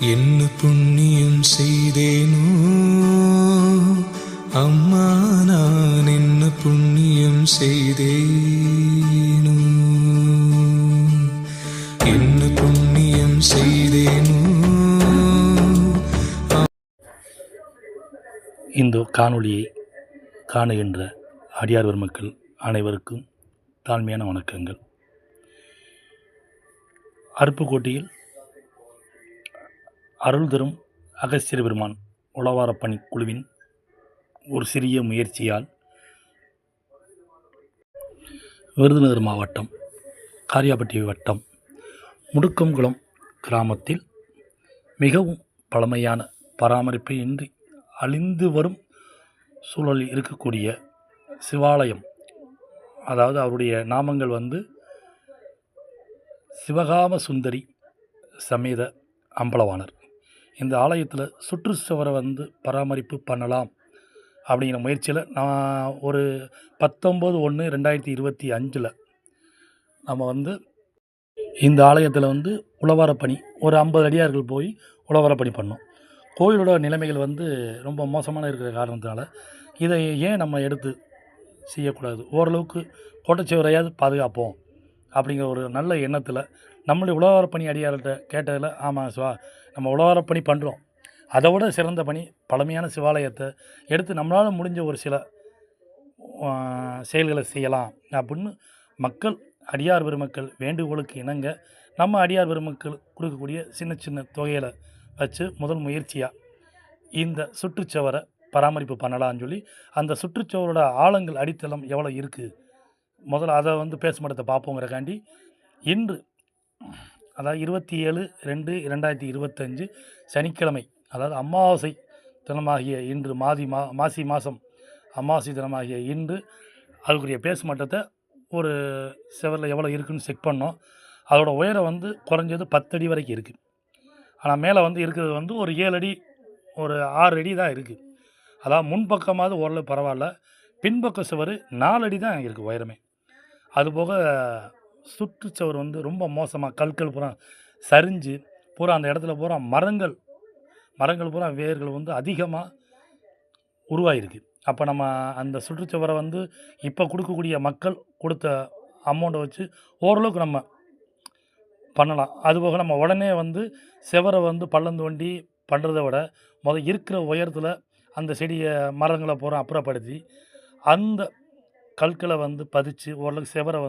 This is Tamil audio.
என்ன புண்ணியம் செய்தேனோ? அம்மா நான் என்ன புண்ணியம் செய்தேனோ? என்ன புண்ணியம் செய்தேனோ? இந்த காணொளியை காணுகின்ற அடியார் பெருமக்கள் அனைவருக்கும் தாழ்மையான வணக்கங்கள். அருப்புக்கோட்டையில் அருள் தரும் அகஸ்திர பெருமான் உளவாரப் பணி குழுவின் ஒரு சிறிய முயற்சியால் விருதுநகர் மாவட்டம் காரியாபட்டி வட்டம் முடுக்கங்குளம் கிராமத்தில் மிகவும் பழமையான பராமரிப்பை இன்றி அழிந்து வரும் சூழலில் இருக்கக்கூடிய சிவாலயம் அதாவது அவருடைய நாமங்கள் வந்து சிவகாம சுந்தரி சமேத அம்பலவாணர் இந்த ஆலயத்தில் சுற்றுச்சுவரை வந்து பராமரிப்பு பண்ணலாம் அப்படிங்கிற முயற்சியில் நான் ஒரு பத்தொம்பது ஒன்று ரெண்டாயிரத்தி இருபத்தி அஞ்சில் நம்ம வந்து இந்த ஆலயத்தில் வந்து உழவாரப் பணி ஒரு ஐம்பது அடியார்கள் போய் உழவாரப் பணி பண்ணோம். கோயிலோட நிலைமைகள் வந்து ரொம்ப மோசமான இருக்கிற காரணத்தினால இதை ஏன் நம்ம எடுத்து செய்யக்கூடாது? ஓரளவுக்கு கோட்டச்சுவரையாவது பாதுகாப்போம். அப்படிங்கிற ஒரு நல்ல எண்ணத்தில் நம்மளுடைய உழவாரப் பணி அடியார்கிட்ட கேட்டதில் ஆமாம் சிவா நம்ம உழவாரப் பணி பண்ணுறோம் அதை விட சிறந்த பணி பழமையான சிவாலயத்தை எடுத்து நம்மளால் முடிஞ்ச ஒரு சில செயல்களை செய்யலாம். அப்படின்னு மக்கள் அடியார் பெருமக்கள் வேண்டுகோளுக்கு இணங்க நம்ம அடியார் பெருமக்கள் கொடுக்கக்கூடிய சின்ன சின்ன தொகையில் வச்சு முதல் முயற்சியாக இந்த சுற்றுச்சுவரை பராமரிப்பு பண்ணலான்னு சொல்லி அந்த சுற்றுச்சுவரோட ஆழங்கள் அடித்தளம் எவ்வளோ இருக்குது முதல்ல அதை வந்து பேசுமடத்தை பார்ப்போங்கிறக்காண்டி இன்று அதாவது இருபத்தி ஏழு ரெண்டு இரண்டாயிரத்தி இருபத்தஞ்சு சனிக்கிழமை அதாவது அமாவாசை தினமாகிய இன்று மாதி மா மாசி மாதம் அமாவாசை தினமாகிய இன்று அதுக்குரிய பேஸ் மட்டத்தை ஒரு செவரில் எவ்வளோ இருக்குன்னு செக் பண்ணோம். அதோட உயரம் வந்து குறைஞ்சது பத்தடி வரைக்கும் இருக்குது ஆனால் மேலே வந்து இருக்கிறது வந்து ஒரு ஏழு அடி ஒரு ஆறு அடி தான் இருக்குது அதாவது முன்பக்கமாவது ஓரளவு பரவாயில்ல பின்பக்க சுவர் நாலு அடி தான் இருக்குது உயரமே. அதுபோக சுற்றுச்சுவர் வந்து ரொம்ப மோசமாக கற்கள் பூரா சரிஞ்சு பூரா அந்த இடத்துல பூரா மரங்கள் மரங்கள் பூரா வேர்கள் வந்து அதிகமாக உருவாயிருக்கு. அப்போ நம்ம அந்த சுற்றுச்சுவரை வந்து இப்போ கொடுக்கக்கூடிய மக்கள் கொடுத்த அமௌண்ட்டை வச்சு ஓரளவுக்கு நம்ம பண்ணலாம். அதுபோக நம்ம உடனே வந்து செவரை வந்து பள்ளம் தோண்டி பண்ணுறதை விட முதல் இருக்கிற உயரத்தில் அந்த செடியை மரங்களை பூரா அப்புறப்படுத்தி அந்த கற்களை வந்து பதிச்சு ஓரளவுக்கு செவரை வந்து